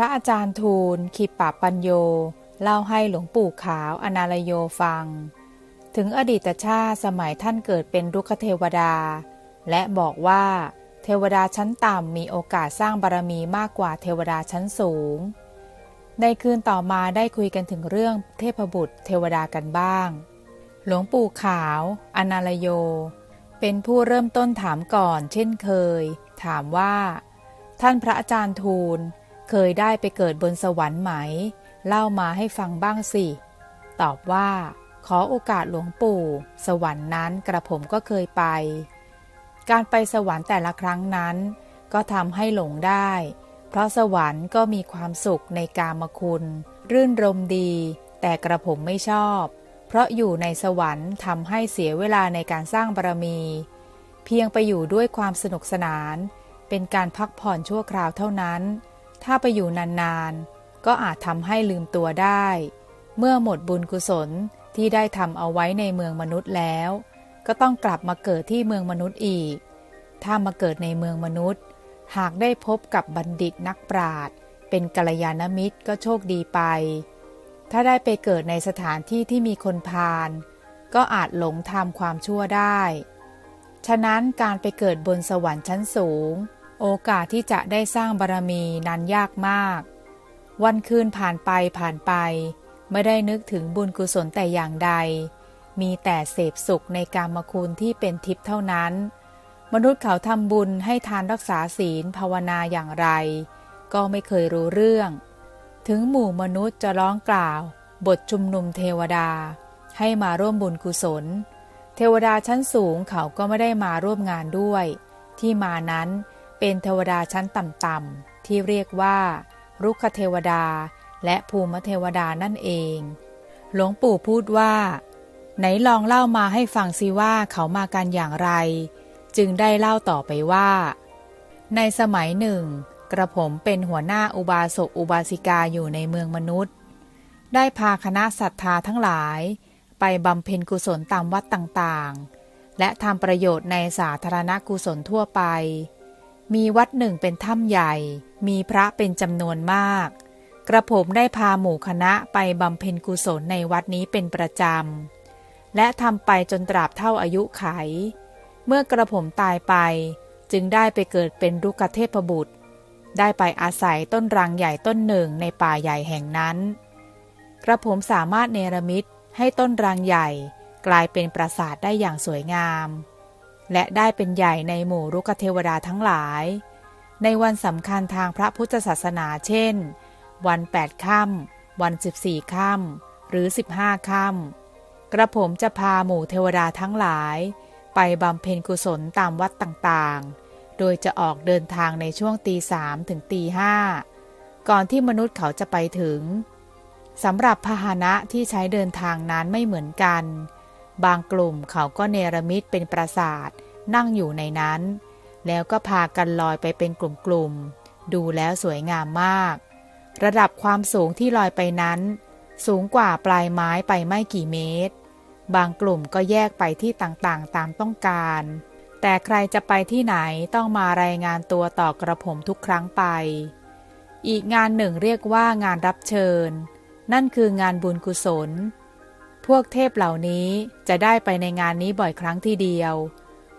ระอาจารย์ทูลขิปปปัญโย เล่าให้หลวงปู่ขาวอนาลโยฟัง ถึงอดีตชาติสมัยท่านเกิดเป็นรุกขเทวดา และบอกว่า เทวดาชั้นต่ำมีโอกาสสร้างบารมีมากกว่าเทวดาชั้นสูง ในคืนต่อมาได้คุยกันถึงเรื่องเทพบุตรเทวดากันบ้าง หลวงปู่ขาว อนาลโย เป็นผู้เริ่มต้นถามก่อน เช่นเคย ถามว่า ท่านพระอาจารย์ทูล เคยได้ไปเกิดบนสวรรค์ไหม เล่ามาให้ฟังบ้างสิ ตอบว่า ขอโอกาสหลวงปู่ สวรรค์นั้นกระผมก็เคยไป การไปสวรรค์แต่ละครั้งนั้น ก็ทำให้หลงได้ เพราะสวรรค์ก็มีความสุขในกามคุณ รื่นรมดี แต่กระผมไม่ชอบ เพราะอยู่ในสวรรค์ทำให้เสียเวลาในการสร้างบารมี เพียงไปอยู่ด้วยความสนุกสนาน เป็นการพักผ่อนชั่วคราวเท่านั้น ถ้าไปอยู่นานๆ ก็อาจทำให้ลืมตัวได้ เมื่อหมดบุญกุศลที่ได้ทำเอาไว้ในเมืองมนุษย์แล้ว ก็ต้องกลับมาเกิดที่เมืองมนุษย์อีก ถ้ามาเกิดในเมืองมนุษย์ หากได้พบกับบัณฑิตนักปราชญ์เป็นกัลยาณมิตรก็โชคดีไป ถ้าได้ไปเกิดในสถานที่ที่มีคนพาลก็อาจหลงทำความชั่วได้ ฉะนั้นการไปเกิดบนสวรรค์ชั้นสูง โอกาสที่จะได้สร้างบารมีนั้นยากมาก วันคืนผ่านไปผ่านไป ไม่ได้นึกถึงบุญกุศลแต่อย่างใด มีแต่เสพสุขในกามคุณที่เป็นทิพย์เท่านั้น มนุษย์เขาทำบุญให้ทานรักษาศีลภาวนาอย่างไร ก็ไม่เคยรู้เรื่อง ถึงหมู่มนุษย์จะร้องกล่าว บทชุมนุมเทวดา ให้มาร่วมบุญกุศล เทวดาชั้นสูงเขาก็ไม่ได้มาร่วมงานด้วย ที่มานั้นเเป็นเทวดาชั้นต่ำๆที่เรียกว่า รุกขเทวดาและภูมิเทวดานั่นเอง หลวงปู่พูดว่า ไหนลองเล่ามาให้ฟังสิว่าเขามากันอย่างไร จึงได้เล่าต่อไปว่า ในสมัยหนึ่ง กระผมเป็นหัวหน้าอุบาสกอุบาสิกาอยู่ในเมืองมนุษย์ ได้พาคณะศรัทธาทั้งหลาย ไปบำเพ็ญกุศลตามวัดต่างๆ และทำประโยชน์ในสาธารณกุศลทั่วไป มีวัดหนึ่งเป็นถ้ำใหญ่ มีพระเป็นจำนวนมาก กระผมได้พาหมู่คณะไปบำเพ็ญกุศลในวัดนี้เป็นประจำ และทำไปจนตราบเท่าอายุไข เมื่อกระผมตายไป จึงได้ไปเกิดเป็นรุกเทพบุตร ได้ไปอาศัยต้นรังใหญ่ต้นหนึ่งในป่าใหญ่แห่งนั้น กระผมสามารถเนรมิตให้ต้นรังใหญ่ กลายเป็นปราสาทได้อย่างสวยงาม และได้เป็นใหญ่ในหมู่รุกเทวดาทั้งหลาย ในวันสำคัญทางพระพุทธศาสนาเช่น วันแปดค่ำวันสิบสี่ค่ำหรือสิบห้าค่ำกระผมจะพาหมู่เทวดาทั้งหลาย ไปบำเพ็ญกุศลตามวัดต่างๆ โดยจะออกเดินทางในช่วงตีสามถึงตีห้าก่อนที่มนุษย์เขาจะไปถึงสำหรับพาหนะที่ใช้เดินทางนั้นไม่เหมือนกัน บางกลุ่มเขาก็เนรมิตเป็นปราสาทนั่งอยู่ในนั้น แล้วก็พากันลอยไปเป็นกลุ่มๆ ดูแล้วสวยงามมาก ระดับความสูงที่ลอยไปนั้น สูงกว่าปลายไม้ไปไม่กี่เมตร บางกลุ่มก็แยกไปที่ต่างๆ ตามต้องการ แต่ใครจะไปที่ไหนต้องมารายงานตัวต่อกระผมทุกครั้งไป อีกงานหนึ่งเรียกว่างานรับเชิญ นั่นคืองานบุญกุศล วกเทพเหล่านี้จะได้ไปในงานนี้บ่อยครั้งทีเดียว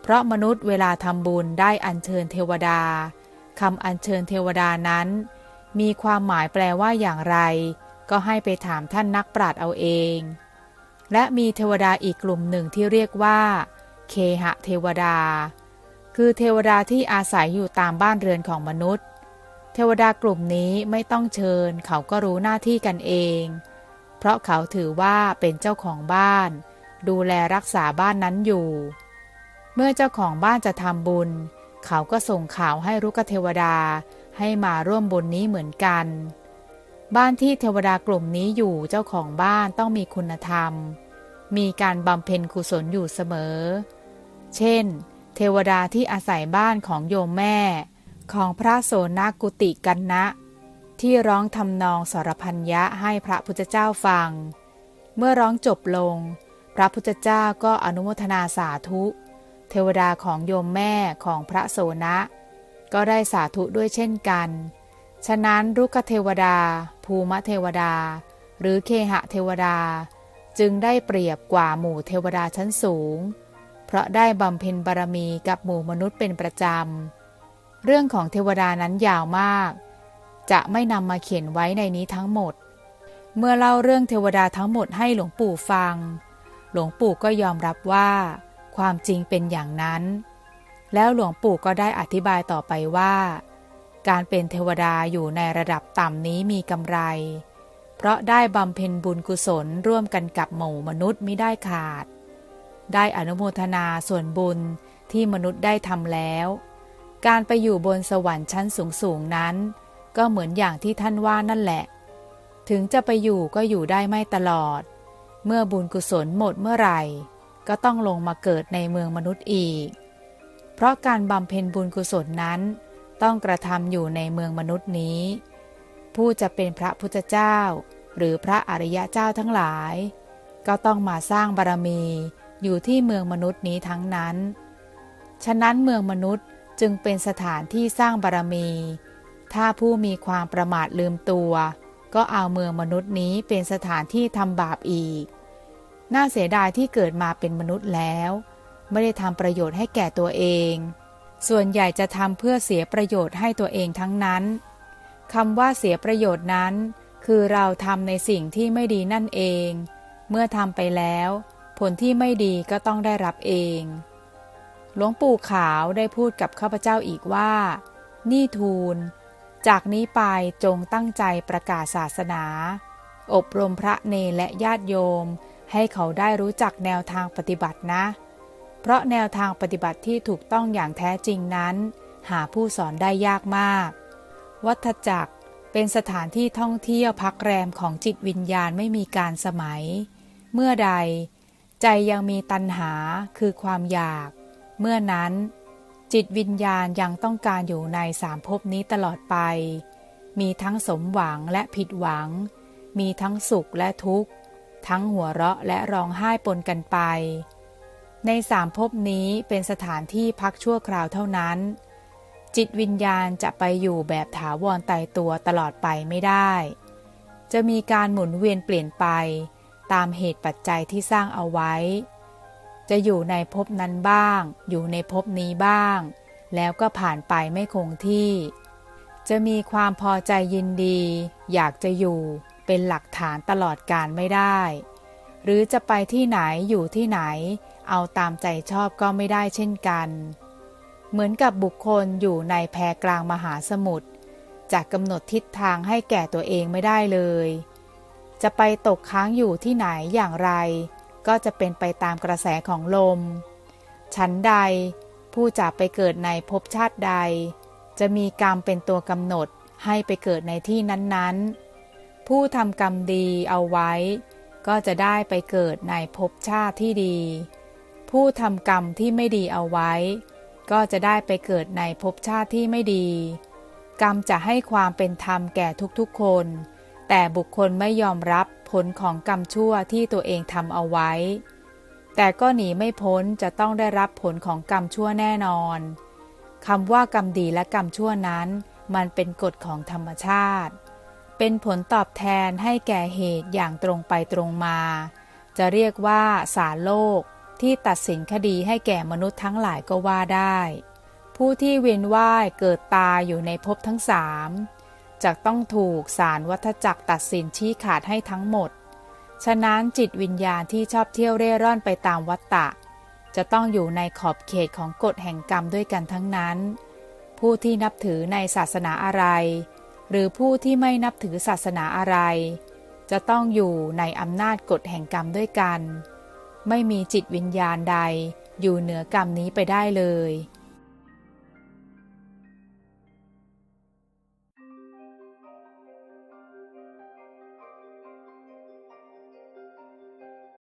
เพราะมนุษย์เวลาทำบุญได้อัญเชิญเทวดาคำอัญเชิญเทวดานั้น มีความหมายแปลว่าอย่างไร ก็ให้ไปถามท่านนักปราชญ์เอาเอง และมีเทวดาอีกกลุ่มหนึ่งที่เรียกว่า เคหะเทวดา คือเทวดาที่อาศัยอยู่ตามบ้านเรือนของมนุษย์ เทวดากลุ่มนี้ไม่ต้องเชิญเขาก็รู้หน้าที่กันเอง เพราะเขาถือว่าเป็นเจ้าของบ้าน ดูแลรักษาบ้านนั้นอยู่ เมื่อเจ้าของบ้านจะทำบุญ เขาก็ส่งข่าวให้รุกเทวดาให้มาร่วมบุญนี้เหมือนกัน บ้านที่เทวดากลุ่มนี้อยู่เจ้าของบ้านต้องมีคุณธรรม มีการบำเพ็ญกุศลอยู่เสมอ เช่น เทวดาที่อาศัยบ้านของโยมแม่ ของพระโสนกุติกันนะ ที่ร้องทำนองสารพัญญะให้พระพุทธเจ้าฟัง เมื่อร้องจบลง พระพุทธเจ้าก็อนุโมทนาสาธุ เทวดาของโยมแม่ของพระโสนะ ก็ได้สาธุด้วยเช่นกัน ฉะนั้นรุกขเทวดา ภูมเทวดา หรือเคหะเทวดา จึงได้เปรียบกว่าหมู่เทวดาชั้นสูง เพราะได้บำเพ็ญบารมีกับหมู่มนุษย์เป็นประจำ เรื่องของเทวดานั้นยาวมาก จะไม่นำมาเขียนไว้ในนี้ทั้งหมด เมื่อเล่าเรื่องเทวดาทั้งหมดให้หลวงปู่ฟัง หลวงปู่ก็ยอมรับว่า ความจริงเป็นอย่างนั้น แล้วหลวงปู่ก็ได้อธิบายต่อไปว่า การเป็นเทวดาอยู่ในระดับต่ำนี้มีกำไร เพราะได้บำเพ็ญบุญกุศลร่วมกันกับหมู่มนุษย์ไม่ได้ขาด ได้อนุโมทนาส่วนบุญที่มนุษย์ได้ทำแล้ว การไปอยู่บนสวรรค์ชั้นสูงๆนั้น ก็เหมือนอย่างที่ท่านว่านั่นแหละ ถึงจะไปอยู่ก็อยู่ได้ไม่ตลอด เมื่อบุญกุศลหมดเมื่อไหร่ ก็ต้องลงมาเกิดในเมืองมนุษย์อีก เพราะการบำเพ็ญบุญกุศลนั้น ต้องกระทำอยู่ในเมืองมนุษย์นี้ ผู้จะเป็นพระพุทธเจ้า หรือพระอริยะเจ้าทั้งหลาย ก็ต้องมาสร้างบารมีอยู่ที่เมืองมนุษย์นี้ทั้งนั้น ฉะนั้นเมืองมนุษย์จึงเป็นสถานที่สร้างบารมี ถ้าผู้มีความประมาทลืมตัว ก็เอาเมืองมนุษย์นี้เป็นสถานที่ทำบาปอีก น่าเสียดายที่เกิดมาเป็นมนุษย์แล้ว ไม่ได้ทำประโยชน์ให้แก่ตัวเอง ส่วนใหญ่จะทำเพื่อเสียประโยชน์ให้ตัวเองทั้งนั้นคำว่าเสียประโยชน์นั้น คือเราทำในสิ่งที่ไม่ดีนั่นเอง เมื่อทำไปแล้ว ผลที่ไม่ดีก็ต้องได้รับเอง หลวงปู่ขาวได้พูดกับข้าพเจ้าอีกว่า นี่ทูล จากนี้ไปจงตั้งใจประกาศศาสนา อบรมพระเนรและญาติโยม ให้เขาได้รู้จักแนวทางปฏิบัตินะ เพราะแนวทางปฏิบัติที่ถูกต้องอย่างแท้จริงนั้น หาผู้สอนได้ยากมาก วัฏจักรเป็นสถานที่ท่องเที่ยวพักแรมของจิตวิญญาณไม่มีการสมัย เมื่อใด ใจยังมีตัณหาคือความอยาก เมื่อนั้น จิตวิญญาณยังต้องการอยู่ในสามภพนี้ตลอดไป มีทั้งสมหวังและผิดหวัง มีทั้งสุขและทุกข์ ทั้งหัวเราะและร้องไห้ปนกันไป ในสามภพนี้เป็นสถานที่พักชั่วคราวเท่านั้น จิตวิญญาณจะไปอยู่แบบถาวรตายตัวตลอดไปไม่ได้ จะมีการหมุนเวียนเปลี่ยนไป ตามเหตุปัจจัยที่สร้างเอาไว้ จะอยู่ในภพนั้นบ้าง อยู่ในภพนี้บ้าง แล้วก็ผ่านไปไม่คงที่ จะมีความพอใจยินดี อยากจะอยู่เป็นหลักฐานตลอดการไม่ได้ หรือจะไปที่ไหนอยู่ที่ไหน เอาตามใจชอบก็ไม่ได้เช่นกัน เหมือนกับบุคคลอยู่ในแพกลางมหาสมุทรจะกำหนดทิศทางให้แก่ตัวเองไม่ได้เลย จะไปตกค้างอยู่ที่ไหนอย่างไร ก็จะเป็นไปตามกระแสของลม ชั้นใดผู้จะไปเกิดในภพชาติใด จะมีกรรมเป็นตัวกำหนดให้ไปเกิดในที่นั้นๆ ผู้ทำกรรมดีเอาไว้ ก็จะได้ไปเกิดในภพชาติที่ดี ผู้ทำกรรมที่ไม่ดีเอาไว้ ก็จะได้ไปเกิดในภพชาติที่ไม่ดี กรรมจะให้ความเป็นธรรมแก่ทุกๆคน แต่บุคคลไม่ยอมรับผลของกรรมชั่วที่ตัวเองทำเอาไว้ แต่ก็หนีไม่พ้นจะต้องได้รับผลของกรรมชั่วแน่นอนคำว่ากรรมดีและกรรมชั่วนั้น มันเป็นกฎของธรรมชาติ เป็นผลตอบแทนให้แก่เหตุอย่างตรงไปตรงมา จะเรียกว่าศาลโลกที่ตัดสินคดีให้แก่มนุษย์ทั้งหลายก็ว่าได้ ผู้ที่เวียนว่ายเกิดตายอยู่ในภพทั้งสาม จะต้องถูกศาลวัฏจักรตัดสินชี้ขาดให้ทั้งหมด ฉะนั้นจิตวิญญาณที่ชอบเที่ยวเร่ร่อนไปตามวัฏฏะจะต้องอยู่ในขอบเขตของกฎแห่งกรรมด้วยกันทั้งนั้น ผู้ที่นับถือในศาสนาอะไร หรือผู้ที่ไม่นับถือศาสนาอะไร จะต้องอยู่ในอำนาจกฎแห่งกรรมด้วยกัน ไม่มีจิตวิญญาณใดอยู่เหนือกรรมนี้ไปได้เลย